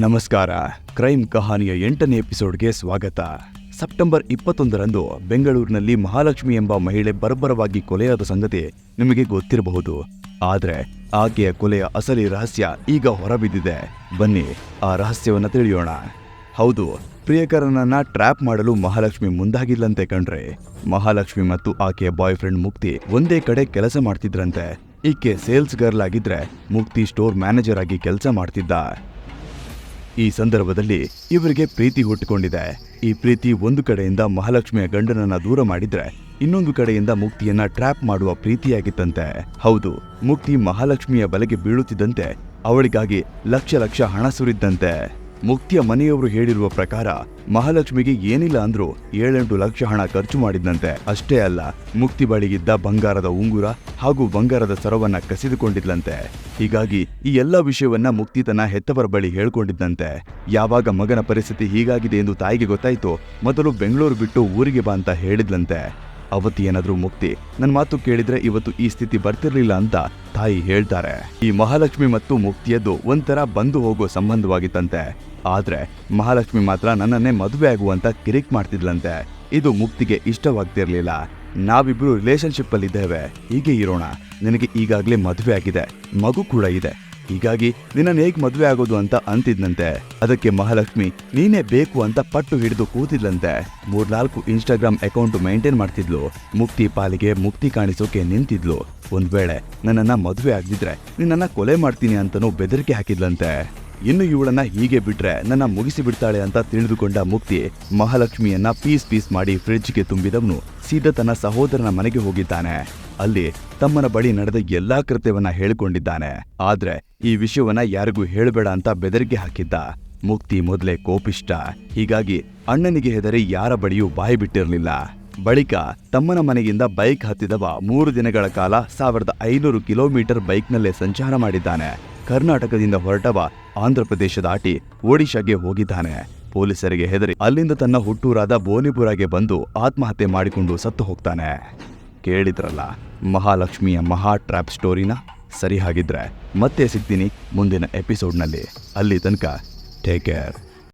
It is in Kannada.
ನಮಸ್ಕಾರ. ಕ್ರೈಮ್ ಕಹಾನಿಯ ಎಂಟನೇ ಎಪಿಸೋಡ್ಗೆ ಸ್ವಾಗತ. ಸೆಪ್ಟೆಂಬರ್ ಇಪ್ಪತ್ತೊಂದರಂದು ಬೆಂಗಳೂರಿನಲ್ಲಿ ಮಹಾಲಕ್ಷ್ಮಿ ಎಂಬ ಮಹಿಳೆ ಬರ್ಬರವಾಗಿ ಕೊಲೆಯಾದ ಸಂಗತಿ ನಿಮಗೆ ಗೊತ್ತಿರಬಹುದು. ಆದರೆ ಆಕೆಯ ಕೊಲೆಯ ಅಸಲಿ ರಹಸ್ಯ ಈಗ ಹೊರಬಿದ್ದಿದೆ. ಬನ್ನಿ, ಆ ರಹಸ್ಯವನ್ನು ತಿಳಿಯೋಣ. ಹೌದು, ಪ್ರಿಯಕರನನ್ನ ಟ್ರ್ಯಾಪ್ ಮಾಡಲು ಮಹಾಲಕ್ಷ್ಮಿ ಮುಂದಾಗಿಲ್ಲಂತೆ ಕಣ್ರೆ. ಮಹಾಲಕ್ಷ್ಮಿ ಮತ್ತು ಆಕೆಯ ಬಾಯ್ ಫ್ರೆಂಡ್ ಮುಕ್ತಿ ಒಂದೇ ಕಡೆ ಕೆಲಸ ಮಾಡ್ತಿದ್ರಂತೆ. ಈಕೆ ಸೇಲ್ಸ್ ಗರ್ಲ್ ಆಗಿದ್ರೆ ಮುಕ್ತಿ ಸ್ಟೋರ್ ಮ್ಯಾನೇಜರ್ ಆಗಿ ಕೆಲಸ ಮಾಡ್ತಿದ್ದ. ಈ ಸಂದರ್ಭದಲ್ಲಿ ಇವರಿಗೆ ಪ್ರೀತಿ ಹುಟ್ಟಿಕೊಂಡಿದೆ. ಈ ಪ್ರೀತಿ ಒಂದು ಕಡೆಯಿಂದ ಮಹಾಲಕ್ಷ್ಮಿಯ ಗಂಡನನ್ನ ದೂರ ಮಾಡಿದ್ರೆ, ಇನ್ನೊಂದು ಕಡೆಯಿಂದ ಮುಕ್ತಿಯನ್ನ ಟ್ರ್ಯಾಪ್ ಮಾಡುವ ಪ್ರೀತಿಯಾಗಿತ್ತಂತೆ. ಹೌದು, ಮುಕ್ತಿ ಮಹಾಲಕ್ಷ್ಮಿಯ ಬಲೆಗೆ ಬೀಳುತ್ತಿದ್ದಂತೆ, ಅವಳಿಗಾಗಿ ಲಕ್ಷ ಲಕ್ಷ ಹಣ ಸುರಿದ್ದಂತೆ. ಮುಕ್ತಿಯ ಮನೆಯವರು ಹೇಳಿರುವ ಪ್ರಕಾರ ಮಹಾಲಕ್ಷ್ಮಿಗೆ ಏನಿಲ್ಲ ಅಂದ್ರೂ ಏಳೆಂಟು ಲಕ್ಷ ಹಣ ಖರ್ಚು ಮಾಡಿದ್ದಂತೆ ಅಷ್ಟೇ ಅಲ್ಲ, ಮುಕ್ತಿ ಬಳಿಗಿದ್ದ ಬಂಗಾರದ ಉಂಗುರ ಹಾಗೂ ಬಂಗಾರದ ಸರವನ್ನ ಕಸಿದುಕೊಂಡಿದ್ಲಂತೆ. ಹೀಗಾಗಿ ಈ ಎಲ್ಲ ವಿಷಯವನ್ನ ಮುಕ್ತಿ ತನ್ನ ಹೆತ್ತವರ ಬಳಿ ಹೇಳ್ಕೊಂಡಿದ್ದಂತೆ ಯಾವಾಗ ಮಗನ ಪರಿಸ್ಥಿತಿ ಹೀಗಾಗಿದೆ ಎಂದು ತಾಯಿಗೆ ಗೊತ್ತಾಯಿತು, ಮೊದಲು ಬೆಂಗಳೂರು ಬಿಟ್ಟು ಊರಿಗೆ ಬಾ ಅಂತ ಹೇಳಿದ್ಲಂತೆ. ಅವತ್ತು ಏನಾದ್ರೂ ಮುಕ್ತಿ? ನನ್ನ ಮಾತು ಕೇಳಿದ್ರೆ ಇವತ್ತು ಈ ಸ್ಥಿತಿ ಬರ್ತಿರ್ಲಿಲ್ಲ ಅಂತ ತಾಯಿ ಹೇಳ್ತಾರೆ. ಈ ಮಹಾಲಕ್ಷ್ಮಿ ಮತ್ತು ಮುಕ್ತಿಯದ್ದು ಒಂಥರ ಬಂದು ಹೋಗೋ ಸಂಬಂಧವಾಗಿತ್ತಂತೆ. ಆದ್ರೆ ಮಹಾಲಕ್ಷ್ಮಿ ಮಾತ್ರ ನನ್ನನ್ನೇ ಮದುವೆ ಆಗುವಂತ ಕಿರಿಕ್ ಮಾಡ್ತಿದ್ಲಂತೆ. ಇದು ಮುಕ್ತಿಗೆ ಇಷ್ಟವಾಗ್ತಿರ್ಲಿಲ್ಲ. ನಾವಿಬ್ರು ರಿಲೇಶನ್ಶಿಪ್ ಅಲ್ಲಿ ಇದ್ದೇವೆ ಹೀಗೆ ಇರೋಣ. ನಿನಗೆ ಈಗಾಗಲೇ ಮದುವೆ ಆಗಿದೆ. ಮಗು ಕೂಡ ಇದೆ. ಹೀಗಾಗಿ ನಿನ್ನನ್ನು ಹೇಗ್ ಮದುವೆ ಆಗೋದು ಅಂತ ಅಂತಿದ್ನಂತೆ. ಅದಕ್ಕೆ ಮಹಾಲಕ್ಷ್ಮಿ, ನೀನೇ ಬೇಕು ಅಂತ ಪಟ್ಟು ಹಿಡಿದು ಕೂತಿದ್ಲಂತೆ. ಮೂರ್ನಾಲ್ಕು ಇನ್ಸ್ಟಾಗ್ರಾಮ್ ಅಕೌಂಟ್ ಮೇಂಟೈನ್ ಮಾಡ್ತಿದ್ಲು. ಮುಕ್ತಿ ಪಾಲಿಗೆ ಮುಕ್ತಿ ಕಾಣಿಸೋಕೆ ನಿಂತಿದ್ಲು. ಒಂದ್ ವೇಳೆ ನನ್ನನ್ನ ಮದುವೆ ಆಗದಿದ್ರೆ ನಿನ್ನನ್ನ ಕೊಲೆ ಮಾಡ್ತೀನಿ ಅಂತನೂ ಬೆದರಿಕೆ ಹಾಕಿದ್ಲಂತೆ. ಇನ್ನು ಇವಳನ್ನ ಹೀಗೆ ಬಿಟ್ರೆ ನನ್ನ ಮುಗಿಸಿ ಬಿಡ್ತಾಳೆ ಅಂತ ತಿಳಿದುಕೊಂಡ ಮುಕ್ತಿ ಮಹಾಲಕ್ಷ್ಮಿಯನ್ನ ಪೀಸ್ ಪೀಸ್ ಮಾಡಿ ಫ್ರಿಡ್ಜ್ಗೆ ತುಂಬಿದವನು ಸೀದಾ ತನ್ನ ಸಹೋದರನ ಮನೆಗೆ ಹೋಗಿದ್ದಾನೆ. ಅಲ್ಲಿ ತಮ್ಮನ ಬಳಿ ನಡೆದ ಎಲ್ಲಾ ಕೃತ್ಯವನ್ನ ಹೇಳಿಕೊಂಡಿದ್ದಾನೆ. ಆದ್ರೆ ಈ ವಿಷಯವನ್ನ ಯಾರಿಗೂ ಹೇಳಬೇಡ ಅಂತ ಬೆದರಿಕೆ ಹಾಕಿದ್ದ. ಮುಕ್ತಿ ಮೊದಲೇ ಕೋಪಿಷ್ಟ. ಹೀಗಾಗಿ ಅಣ್ಣನಿಗೆ ಹೆದರಿ ಯಾರ ಬಳಿಯೂ ಬಾಯಿ ಬಿಟ್ಟಿರಲಿಲ್ಲ. ಬಳಿಕ ತಮ್ಮನ ಮನೆಯಿಂದ ಬೈಕ್ ಹತ್ತಿದವ ಮೂರು ದಿನಗಳ ಕಾಲ ಸಾವಿರದ ಐನೂರು ಕಿಲೋಮೀಟರ್ ಬೈಕ್ನಲ್ಲೇ ಸಂಚಾರ ಮಾಡಿದ್ದಾನೆ. ಕರ್ನಾಟಕದಿಂದ ಹೊರಟವ ಆಂಧ್ರಪ್ರದೇಶ ದಾಟಿ ಒಡಿಶಾಗೆ ಹೋಗಿದ್ದಾನೆ. ಪೊಲೀಸರಿಗೆ ಹೆದರಿ ಅಲ್ಲಿಂದ ತನ್ನ ಹುಟ್ಟೂರಾದ ಬೋನಿಪುರಾಗೆ ಬಂದು ಆತ್ಮಹತ್ಯೆ ಮಾಡಿಕೊಂಡು ಸತ್ತು ಹೋಗ್ತಾನೆ. ಕೇಳಿದ್ರಲ್ಲ, ಮಹಾಲಕ್ಷ್ಮಿಯ ಮಹಾ ಟ್ರ್ಯಾಪ್ ಸ್ಟೋರಿನ? ಸರಿ ಹಾಗಿದ್ರೆ ಮತ್ತೆ ಸಿಗ್ತೀನಿ ಮುಂದಿನ ಎಪಿಸೋಡ್ನಲ್ಲಿ. ಅಲ್ಲಿ ತನಕ ಟೇಕ್ ಕೇರ್